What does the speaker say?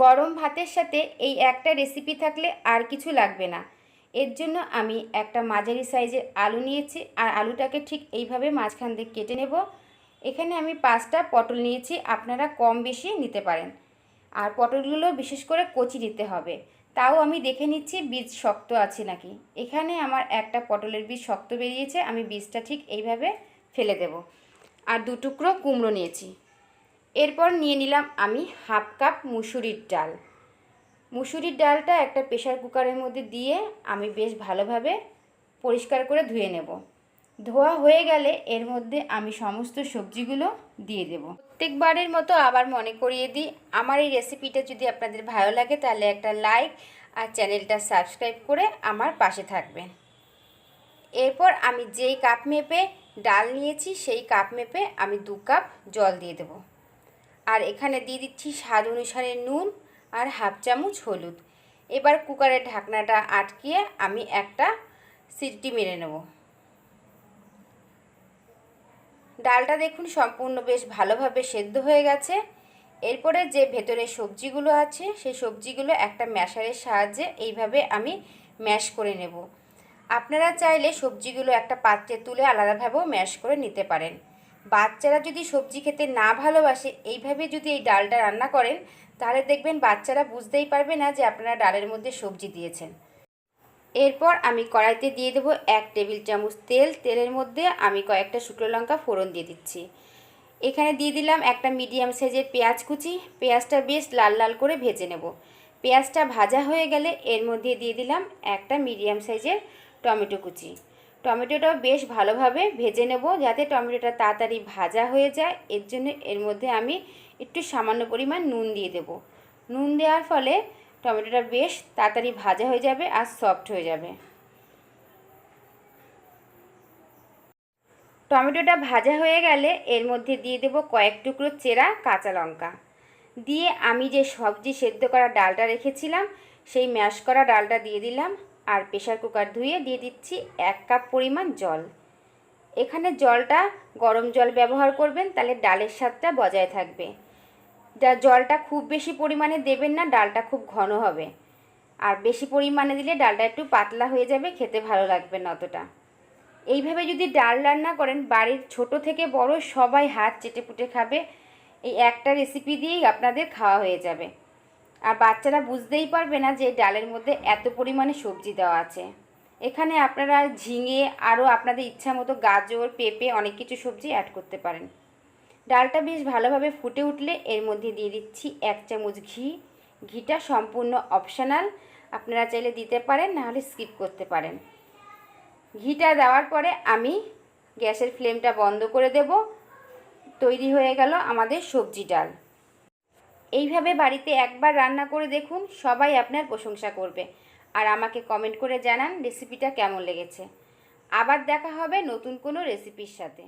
গরম ভাতের সাথে এই একটা রেসিপি থাকলে আর কিছু লাগবে না। এর জন্য আমি একটা মাঝারি সাইজের আলু নিয়েছি আর আলুটাকে ঠিক এইভাবে মাঝখান দিয়ে কেটে নেব। এখানে আমি পাঁচটা পটল নিয়েছি, আপনারা কম বেশি নিতে পারেন। আর পটলগুলো বিশেষ করে কচি দিতে হবে। তাও আমি দেখে নিচ্ছি বীজ শক্ত আছে নাকি। এখানে আমার একটা পটলের বীজ শক্ত বেরিয়েছে, আমি বীজটা ঠিক এইভাবে ফেলে দেব। আর দু টুকরো কুমড়ো নিয়েছি। এরপর নিয়ে নিলাম আমি হাফ কাপ মুসুরির ডাল। মুসুরির ডালটা একটা প্রেশার কুকারের মধ্যে দিয়ে আমি বেশ ভালোভাবে পরিষ্কার করে ধুয়ে নেব। ধোয়া হয়ে গেলে এর মধ্যে আমি সমস্ত সবজিগুলো দিয়ে দেব। প্রত্যেকবারের মতো আবার মনে করিয়ে দিই, আমার এই রেসিপিটা যদি আপনাদের ভালো লাগে তাহলে একটা লাইক আর চ্যানেলটা সাবস্ক্রাইব করে আমার পাশে থাকবেন। এরপর আমি যেই কাপ মেপে ডাল নিয়েছি সেই কাপ মেপে আমি দু কাপ জল দিয়ে দেবো। আর এখানে দিয়ে দিচ্ছি স্বাদ অনুসারে নুন আর হাফ চামচ হলুদ। এবার কুকারের ঢাকনাটা আটকিয়ে আমি একটা সিটি মেরে নেব। ডালটা দেখুন সম্পূর্ণ বেশ ভালোভাবে সেদ্ধ হয়ে গেছে। এরপরে যে ভেতরে সবজিগুলো আছে, সেই সবজিগুলো একটা ম্যাশারের সাহায্যে এইভাবে আমি ম্যাশ করে নেব। আপনারা চাইলে সবজিগুলো একটা পাত্রে তুলে আলাদাভাবেও ম্যাশ করে নিতে পারেন। বাচ্চারা যদি সবজি খেতে না ভালোবাসে, এইভাবে যদি এই ডালটা রান্না করেন, তাহলে দেখবেন বাচ্চারা বুঝতেই পারবে না যে আপনারা ডালের মধ্যে সবজি দিয়েছেন। এরপর আমি কড়াইতে দিয়ে দেবো এক টেবিল চামচ তেল। তেলের মধ্যে আমি কয়েকটা শুকনো লঙ্কা ফোড়ন দিয়ে দিচ্ছি। এখানে দিয়ে দিলাম একটা মিডিয়াম সাইজের পেঁয়াজ কুচি। পেঁয়াজটা বেশ লাল লাল করে ভেজে নেব। পেঁয়াজটা ভাজা হয়ে গেলে এর মধ্যে দিয়ে দিলাম একটা মিডিয়াম সাইজের টমেটো কুচি। টমেটোটাও বেশ ভালোভাবে ভেজে নেব যাতে টমেটোটা তাড়াতাড়ি ভাজা হয়ে যায়। এর জন্য এর মধ্যে আমি একটু সামান্য পরিমাণ নুন দিয়ে দেব। নুন দেওয়ার ফলে টমেটোটা বেশ তাড়াতাড়ি ভাজা হয়ে যাবে আর সফট হয়ে যাবে। টমেটোটা ভাজা হয়ে গেলে এর মধ্যে দিয়ে দেব কয়েক টুকরো চেরা কাঁচা লঙ্কা। দিয়ে আমি যে সবজি সেদ্ধ করা ডালটা রেখেছিলাম, সেই ম্যাশ করা ডালটা দিয়ে দিলাম। আর প্রেশার কুকার ধুয়ে দিয়ে দিচ্ছি এক কাপ পরিমাণ জল। এখানে জলটা গরম জল ব্যবহার করবেন, তাহলে ডালের স্বাদটা বজায় থাকবে। জলটা খুব বেশি পরিমাণে দেবেন না, ডালটা খুব ঘন হবে। আর বেশি পরিমাণে দিলে ডালটা একটু পাতলা হয়ে যাবে, খেতে ভালো লাগবে না অতটা। এইভাবে যদি ডাল রান্না করেন, বাড়ির ছোট থেকে বড় সবাই হাত চেটে পুটে খাবে। এই একটা রেসিপি দিয়েই আপনাদের খাওয়া হয়ে যাবে। আর বাচ্চারা বুঝতেই পারবে না যে ডালের মধ্যে এত পরিমাণে সবজি দেওয়া আছে। এখানে আপনারা ঝিঙে, আরও আপনাদের ইচ্ছা মতো গাজর, পেঁপে অনেক কিছু সবজি অ্যাড করতে পারেন। ডালটা বেশ ভালোভাবে ফুটে উঠলে এর মধ্যে দিয়ে দিচ্ছি এক চামচ ঘি। ঘিটা সম্পূর্ণ অপশনাল আপনারা চাইলে দিতে পারেন নাহলে স্কিপ করতে পারেন। ঘিটা দেওয়ার পরে আমি গ্যাসের ফ্লেমটা বন্ধ করে দেব। তৈরি হয়ে গেল আমাদের সবজি ডাল। এইভাবে বাড়িতে একবার রান্না করে দেখুন, সবাই আপনার প্রশংসা করবে। আর আমাকে কমেন্ট করে জানান রেসিপিটা কেমন লেগেছে। আবার দেখা হবে নতুন কোনো রেসিপির সাথে।